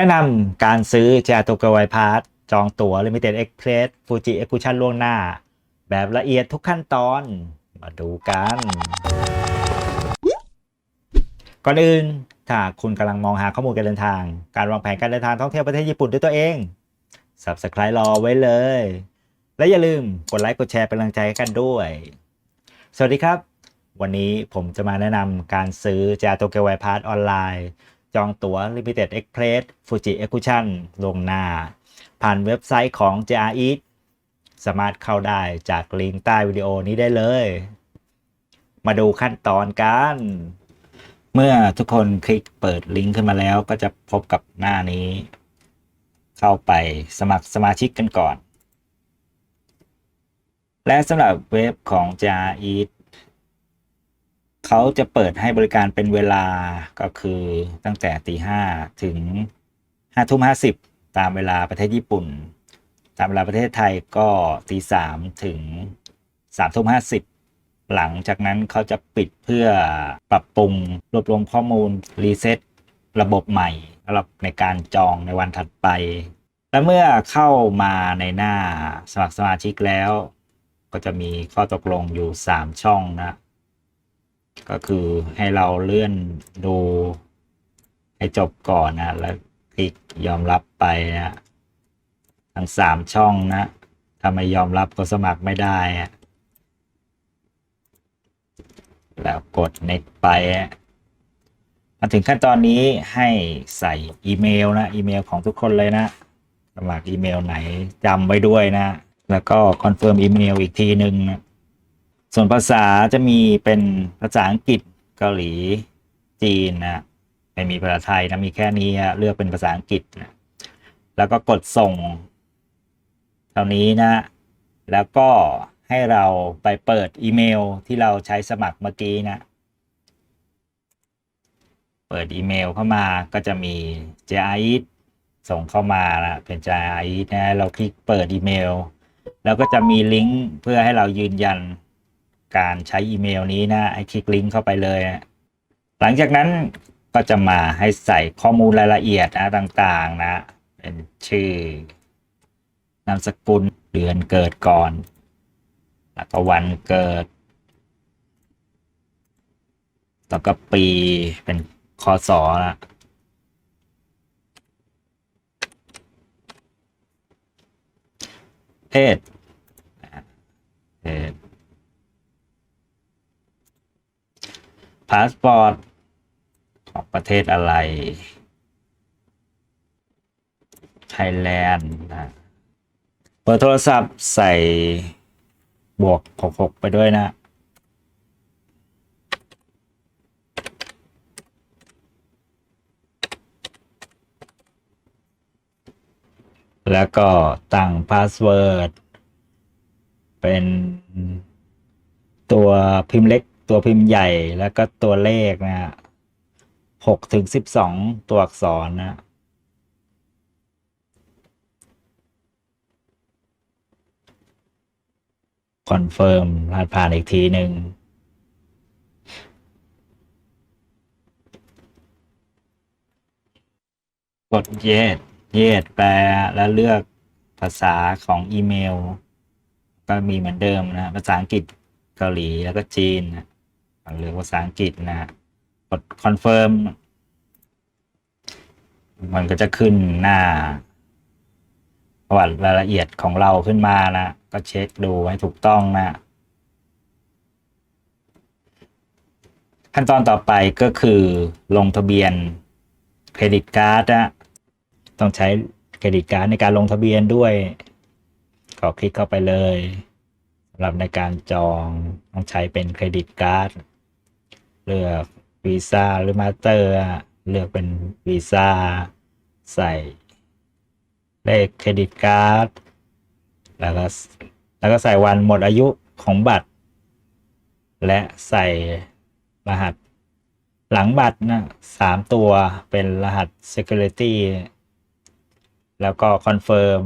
แนะนำการซื้อจ a โตเกไวพาร์จองตั๋ว Limited Express Fuji Excursion ล่วงหน้า แบบละเอียดทุกขั้นตอน มาดูกัน ก่อนอื่น ถ้าคุณกำลังมองหาข้อมูลการเดินทาง การวางแผนการเดินทางท่องเที่ยวประเทศญี่ปุ่นด้วยตัวเอง Subscribe รอไว้เลย และอย่าลืมกดไลค์กดแชร์เป็นกำลังใจให้กันด้วย สวัสดีครับ วันนี้ผมจะมาแนะนำการซื้อจ a โตเกไวพาร์ออนไลน์ จองตั๋ว Limited Express Fuji Excursion ลงหน้า ผ่านเว็บไซต์ของ JR Eat สามารถเข้าได้จากลิงก์ใต้วิดีโอนี้ได้เลย มาดูขั้นตอนกัน เมื่อทุกคนคลิกเปิดลิงก์ขึ้นมาแล้วก็จะพบกับหน้านี้ เข้าไปสมัครสมาชิกกันก่อน และสำหรับเว็บของ JR Eat เขาจะเปิดให้บริการเป็นเวลาก็คือตั้งแต่ตีห้าถึงห้าทุ่มห้าสิบตามเวลาประเทศญี่ปุ่น ตามเวลาประเทศไทยก็ตีสามถึงสามทุ่มห้าสิบหลังจากนั้นเขาจะปิดเพื่อปรับปรุงรวบรวมข้อมูลรีเซ็ตระบบใหม่สำหรับในการจองในวันถัดไป และเมื่อเข้ามาในหน้าสมัครสมาชิกแล้ว ก็จะมีข้อตกลงอยู่ 3 ช่องนะ ก็คือให้เราเลื่อนดูให้จบก่อนนะ แล้วคลิกยอมรับไปนะทั้งสามช่องนะถ้าไม่ยอมรับก็สมัครไม่ได้อะแล้วกด next ไปอะมาถึงขั้นตอนนี้ให้ใส่อีเมลนะ อีเมลของทุกคนเลยนะ สมัครอีเมลไหนจำไว้ด้วยนะ แล้วก็คอนเฟิร์มอีเมลอีกทีหนึ่งนะ ส่วนภาษาจะมีเป็นภาษาอังกฤษเกาหลีจีนนะไม่มีภาษาไทยนะมีแค่นี้เลือกเป็นภาษาอังกฤษนะแล้วก็กดส่ง เท่านี้นะ แล้วก็ให้เราไปเปิดอีเมลที่เราใช้สมัครเมื่อกี้นะ เปิดอีเมลเข้ามาก็จะมี j i ส่งเข้ามานะเป็น j i นะเราคลิกเปิดอีเมล แล้วก็จะมีลิงก์เพื่อให้เรายืนยัน การใช้อีเมลนี้นะให้คลิกลิงก์เข้าไปเลยนะหลังจากนั้นก็จะมาให้ใส่ข้อมูลรายละเอียดนะต่างๆนะ เป็นชื่อนามสกุลเดือนเกิดก่อน แล้วก็วันเกิด แล้วก็ปีเป็นคศนะเพศเพศ พาสปอร์ตของประเทศอะไร ไทยแลนด์นะเปิดโทรศัพท์ใส่บวก 66 ไปด้วยนะ แล้วก็ตั้งพาสเวิร์ดเป็นตัวพิมพ์เล็ก ตัวพิมพ์ใหญ่แล้วก็ตัวเลขนะฮะหกถึงสิบสองตัวอักษรนะคอนเฟิร์มรหัสผ่านอีกทีหนึ่งกด yes yes แปลแล้วเลือกภาษาของอีเมล ก็มีเหมือนเดิมนะ ภาษาอังกฤษเกาหลีแล้วก็จีนนะ เลือภาษาอังกฤษนะ กดคอนเฟิร์มมันก็จะขึ้นหน้าประวัติรายละเอียดของเราขึ้นมานะ ก็เช็คดูให้ถูกต้องนะ ขั้นตอนต่อไปก็คือลงทะเบียนเครดิตการ์ดนะต้องใช้เครดิตการ์ดในการลงทะเบียนด้วยก็คลิกเข้าไปเลยสำหรับในการจองต้องใช้เป็นเครดิตการ์ด เลือกวีซ่าหรือมาสเตอร์เลือกเป็นวีซ่าใส่เลขเครดิตการ์ดแล้วก็แล้วก็ใส่วันหมดอายุของบัตร และใส่รหัสหลังบัตรนะสามตัวเป็นรหัส security แล้วก็คอนเฟิร์ม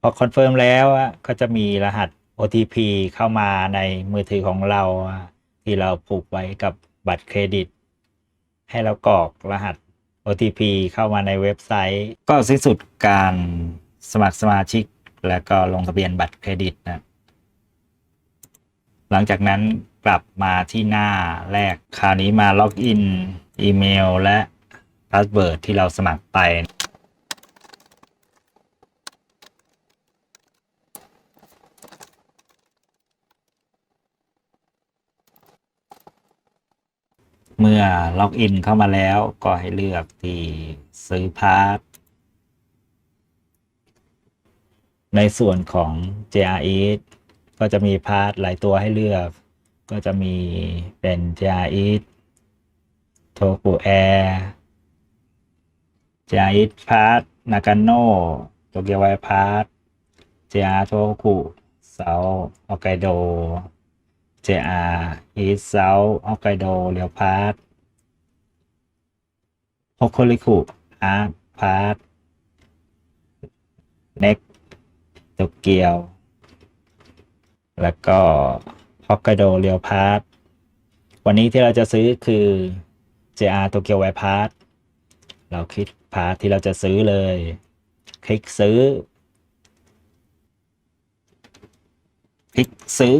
พอคอนเฟิร์มแล้วอะก็จะมีรหัส OTP เข้ามาในมือถือของเรา ที่เราผูกไว้กับบัตรเครดิต ให้เรากรอกรหัส OTP เข้ามาในเว็บไซต์ ก็สิ้นสุดการสมัครสมาชิก และก็ลงทะเบียนบัตรเครดิตนะหลังจากนั้นกลับมาที่หน้าแรกคราวนี้มาล็อกอินอีเมลและพาสเวิร์ดที่เราสมัครไป เมื่อล็อกอินเข้ามาแล้วก็ให้เลือกที่ซื้อพาสในส่วนของ JRE ก็จะมีพาร์ทหลายตัวให้เลือก ก็จะมีเป็น JRE t o k u Air JRE พาร์ทนากาโน่โตเกียวไวพาร์ท JR โทคุเซาฮอกไกโด JR East South ฮอกไกโดเรียวพาร์ทฮอกโคริคุอาร์พาร์ท Next โตเกียว แล้วก็ฮอกไกโดเรียวพาร์ทวันนี้ที่เราจะซื้อคือ JR โตเกียวไวพาร์ทเราคลิกพาร์ทที่เราจะซื้อเลย คลิกซื้อ คลิกซื้อ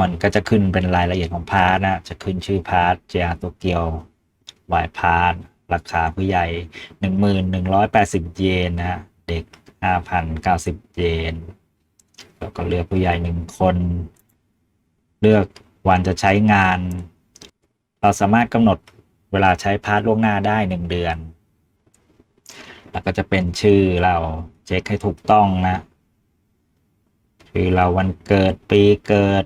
มันก็จะขึ้นเป็นรายละเอียดของพาร์ทนะ จะขึ้นชื่อพาร์ท JR โตเกียวไวพาร์ท ราคาผู้ใหญ่ 1,180 เยนนะเด็ก 5,090 เยน แล้วก็เลือกผู้ใหญ่หนึ่งคน เลือกวันจะใช้งาน เราสามารถกำหนดเวลาใช้พาร์ทล่วงหน้าได้ 1 เดือน แล้วก็จะเป็นชื่อเราเช็คให้ถูกต้องนะชื่อเราวันเกิดปีเกิด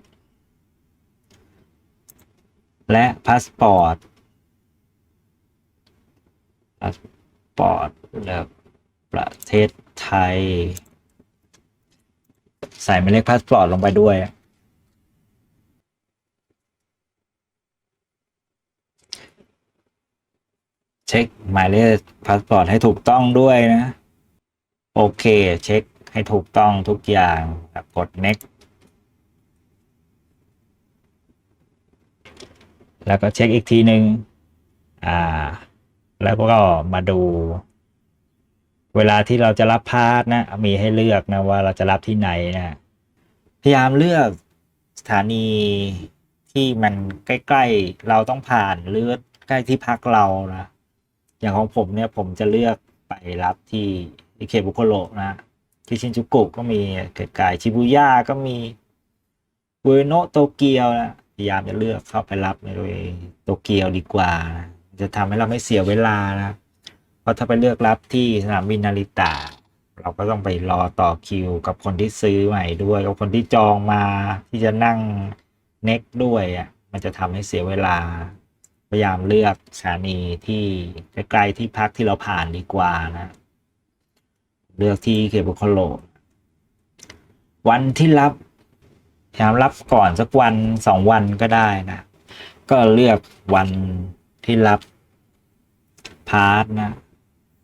และพาสปอร์ตพาสปอร์ตเลือกประเทศไทย ใส่หมายเลขพาสปอร์ตลงไปด้วย เช็คหมายเลขพาสปอร์ตให้ถูกต้องด้วยนะ โอเค เช็คให้ถูกต้องทุกอย่างกด next แล้วก็เช็คอีกทีหนึ่งอ่า แล้วก็มาดู เวลาที่เราจะรับพาร์ทนะ มีให้เลือกนะว่าเราจะรับที่ไหนนะ พยายามเลือกสถานีที่มันใกล้ๆ เราต้องผ่านหรือใกล้ที่พักเรานะ อย่างของผมเนี่ยผมจะเลือกไปรับที่อิเคบุโคโระนะที่ชินจูกุก็มีไกลๆชิบุย่าก็มีเวโนะโตเกียวนะ พยายามจะเลือกเข้าไปรับในโดยโตเกียวดีกว่า จะทำให้เราไม่เสียเวลานะเพราะถ้าไปเลือกรับที่สนามบินนาริตะเราก็ต้องไปรอต่อคิว กับคนที่ซื้อใหม่ด้วย กับคนที่จองมาที่จะนั่งเน็กด้วยอะมันจะทำให้เสียเวลา พยายามเลือกสถานีที่ใกล้ที่พักที่เราผ่านดีกว่านะ เลือกที่เคบุโคโรวันที่รับ ยามรับก่อนสักวันสองวันก็ได้นะ ก็เลือกวันที่รับพาร์ทนะ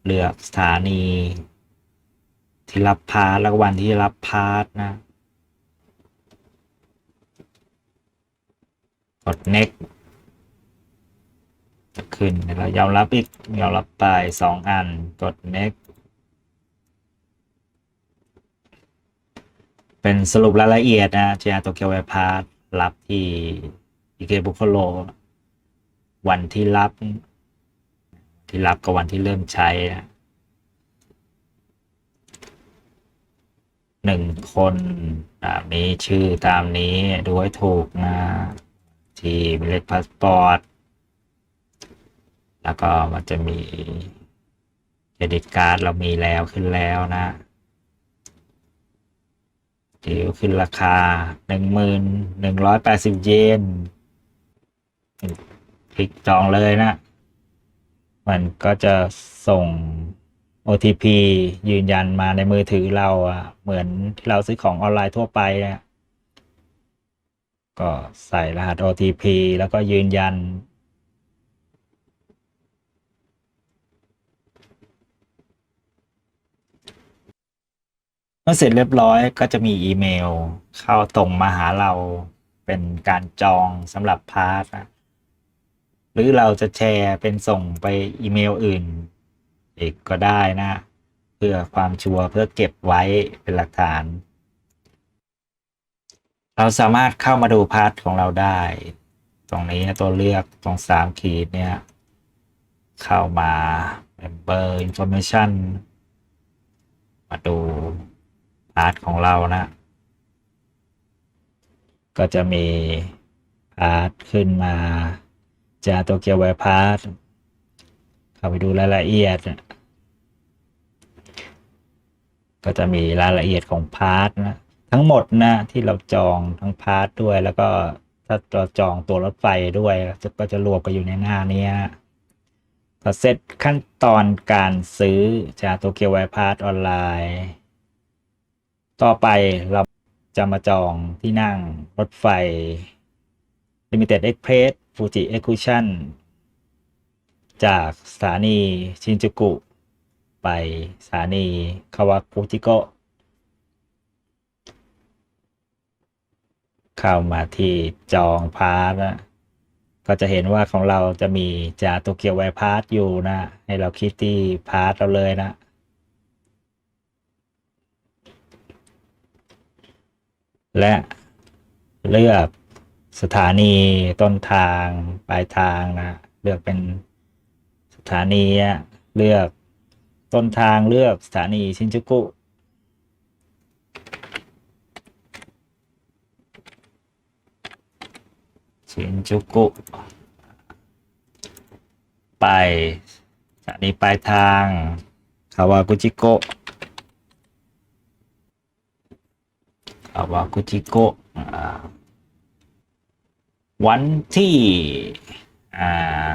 เลือกสถานี ที่รับพาร์ทแล้ววันที่รับพาร์ทนะ กด next จะขึ้นเรายอมรับอีกยอมรับไปสองอัน กด next เป็นสรุปรายละเอียดนะจีอาโตเกียวไวพาร์ทรับที่อิเกบุคโรวันที่รับ ที่รับกับวันที่เริ่มใช้นะหนึ่งคนมีชื่อตามนี้ดูให้ถูกนะ ที่มเลขพาสปอร์ต แล้วก็มันจะมีเครดิตการ์ดเรามีแล้วขึ้นแล้วนะ เดี๋ยวขึ้นราคาหนึ่งหมื่นหนึ่งร้อยแปดสิบเยนคลิกจองเลยนะ มันก็จะส่ง OTP ยืนยันมาในมือถือเราอะเหมือนที่เราซื้อของออนไลน์ทั่วไปนะก็ใส่รหัส OTP แล้วก็ยืนยัน เมื่อเสร็จเรียบร้อยก็จะมีอีเมล เข้าตรงมาหาเราเป็นการจองสำหรับพาร์ทนะหรือเราจะแชร์เป็นส่งไปอีเมลอื่น อีกก็ได้นะ เพื่อความชัวร์เพื่อเก็บไว้เป็นหลักฐาน เราสามารถเข้ามาดูพาร์ทของเราได้ ตรงนี้นะตัวเลือกตรงสามขีดเนี่ย เข้ามา member information มาดู พาร์ทของเรานะ ก็จะมีพาร์ทขึ้นมาจากตัวเกียวไวพาร์ทเข้าไปดูรายละเอียด ก็จะมีรายละเอียดของพาร์ทนะทั้งหมดนะที่เราจองทั้งพาร์ทด้วยแล้วก็ถ้าเราจองตัวรถไฟด้วยจะก็จะรวมกันอยู่ในหน้านี้พอเสร็จขั้นตอนการซื้อจากโตเกียวไวพาร์ทออนไลน์ ต่อไปเราจะมาจองที่นั่งรถไฟ Limited Express Fuji Execution จากสถานีชินจูกุ ไปสถานีคาวากุจิโกะเข้ามาที่จองพาร์ทนะก็จะเห็นว่าของเราจะมีจาโตเกียวไวพาร์ทอยู่นะ ให้เราคลิกที่พาร์ทเราเลยนะ และเลือกสถานีต้นทางปลายทางนะเลือกเป็นสถานีเลือกต้นทางเลือกสถานีชินจูกุชินจูกุ ไปสถานีปลายทาง คาวากุจิโกะาวากุจิโกะวันที่อ่า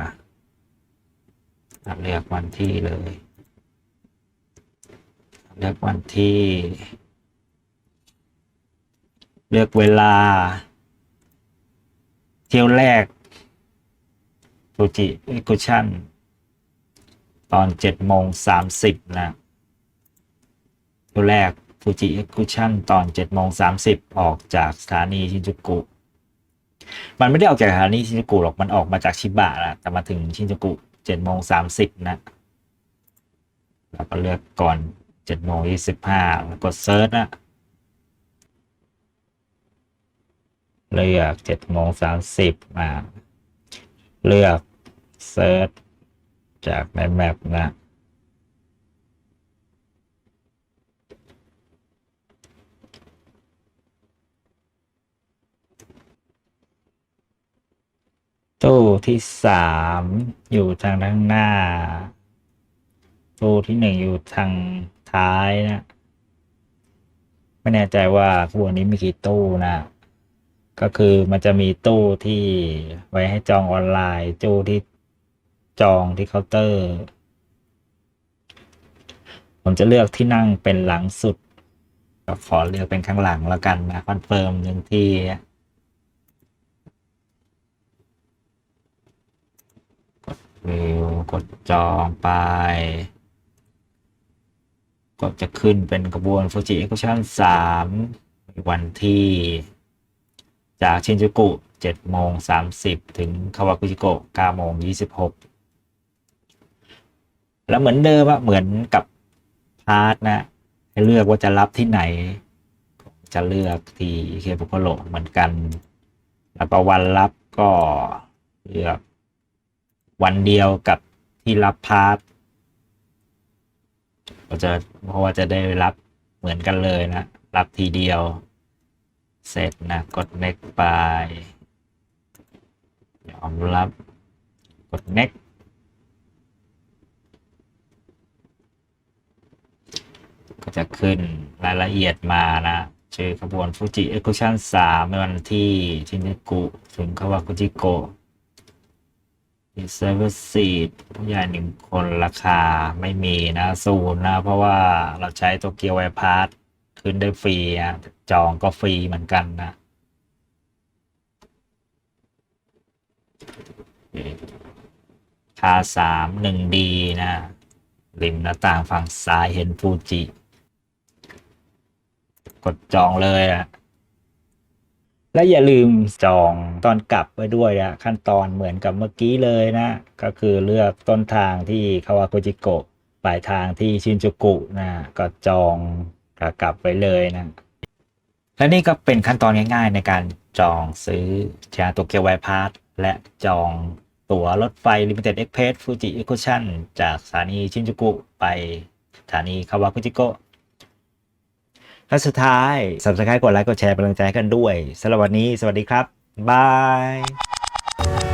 เรียกวันที่เลยเลือกวันที่ เลือกเวลา เที่ยวแรกฟูจิกุชั่น ตอนเจ็ดโมงสามสิบนะเที่ยวแรก ฟูจิเอ็กุชั่นตอนเจ็ดโมงสามสิบออกจากสถานีชินจูกุ มันไม่ได้ออกจากสถานีชินจูกุหรอก มันออกมาจากชิบะแหละแต่มาถึงชินจูกุเจ็ดโมงสามสิบนะแล้วก็เลือกก่อนเจ็ดโมงยี่สิบห้ากดเซิร์ชนะ เลือกเจ็ดโมงสามสิบมา เลือกเซิร์ชจากในแมปนะ ตู้ที่สามอยู่ทางด้านหน้า ตู้ที่หนึ่งอยู่ทางท้ายนะ ไม่แน่ใจว่าขบวนนี้มีกี่ตู้นะ ก็คือมันจะมีตู้ที่ไว้ให้จองออนไลน์ตู้ที่จองที่เคาน์เตอร์ ผมจะเลือกที่นั่งเป็นหลังสุด ก็ขอเลือกเป็นข้างหลังแล้วกันนะคอนเฟิร์มหนึ่งที่ วิวกดจองไป ก็จะขึ้นเป็นขบวนฟูจิเอ็กซ์ชั่นสามวันที่ จากชินจูกุเจ็ดโมงสามสิบถึงคาวากุจิโกะเก้าโมงยี่สิบหกแล้วเหมือนเดิมอะเหมือนกับพาร์ทนะ ให้เลือกว่าจะรับที่ไหน จะเลือกที่เคปุโกโรเหมือนกัน แล้วก็วันรับก็เลือก วันเดียวกับที่รับพาร์ทก็จะเพราะว่าจะได้รับเหมือนกันเลยนะ รับทีเดียว เสร็จนะ กด next ไปยอมรับกด next ก็จะขึ้นรายละเอียดมานะชื่อขบวนฟูจิเอ็กซ์ชั่นสามในวันที่ชินจูกุถึงคาวากุจิโกะ เซอร์วิสซีดผู้ใหญ่หนึ่งคนราคาไม่มีนะศูนย์นะ เพราะว่าเราใช้โตเกียวไวพาร์ทขึ้นได้ฟรีอะจองก็ฟรีเหมือนกันนะคาสามหนึ่งดีนะ ริมหน้าต่างฝั่งซ้ายเห็นฟูจิ กดจองเลยอะ และอย่าลืมจองตอนกลับไปด้วยนะขั้นตอนเหมือนกับเมื่อกี้เลยนะ ก็คือเลือกต้นทางที่คาวาโกจิโกะปลายทางที่ชินจูกุนะก็จองกลับไปเลยนะ และนี่ก็เป็นขั้นตอนง่ายๆ ในการจองซื้อชาโตเกียวไวพาสและจองตั๋วรถไฟ Limited Express Fuji Excursion จากสถานีชินจูกุไปสถานีคาวากุจิโกะ และสุดท้าย subscribe กดไลค์กดแชร์เป็นกำลังใจให้กันด้วยสำหรับวันนี้ สวัสดีครับ บาย